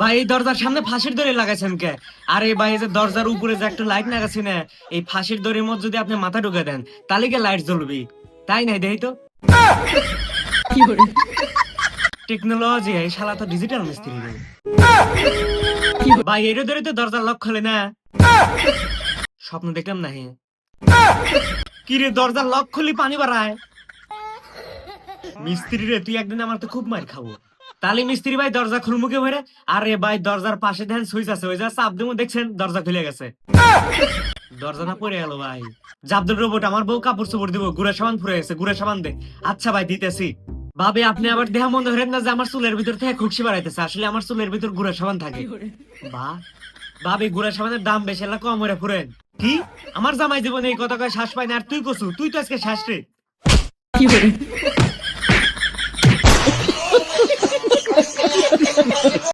ভাই এই দরজার সামনে ফাঁসির দড়ি লাগাইছেন কে? আরে ভাই যে দরজার উপরে যে একটা লাইট লাগাচ্ছি না এই ফাঁসির দড়ির মধ্যে যদি আপনি মাথা ঢুকে দেন তাহলে কি লাইট জ্বলবি? তাই নাই দেই তো? টেকনোলজি এই শালা তো ডিজিটাল মিস্ত্রি রে ভাই এর ধরে তো দরজার লক খোলে না। স্বপ্ন দেখলাম না হে কি রে দরজার লক খুলি পানি বাড়ায়। মিস্ত্রি রে তুই একদিন আমার তো খুব মার খাব। তাহলে মিস্ত্রি ভাই দরজা খুলমুখে ভরে। আরে ভাই দরজার পাশে ধ্যান সুইচ আছে ওই যা চাপ দেবো দেখছেন দরজা খুলে গেছে। দরজা না পড়ে গেল ভাই। জাবদুল রোবট আমার বউ কাপড় চোপড় দিব গুড়া সাবান ফুরে গেছে গুড়া সাবান দে। আচ্ছা ভাই দিতেছি। ভাবে আপনি আবার দেহ মনে ধরেন না যে আমার চুলের ভিতর থেকে খুশি বাড়াইতেছে আসলে আমার চুলের ভিতর গুড়া সাবান থাকে। বা ভাবি গুড়া সাবানের দাম বেশি এলা কম হয়ে ফুরেন। কি? আমার জামাই জীবনে এই কথা কয় শ্বাস পায় না আর তুই কসু? তুই তো আজকে শ্বাস রে। Yeah.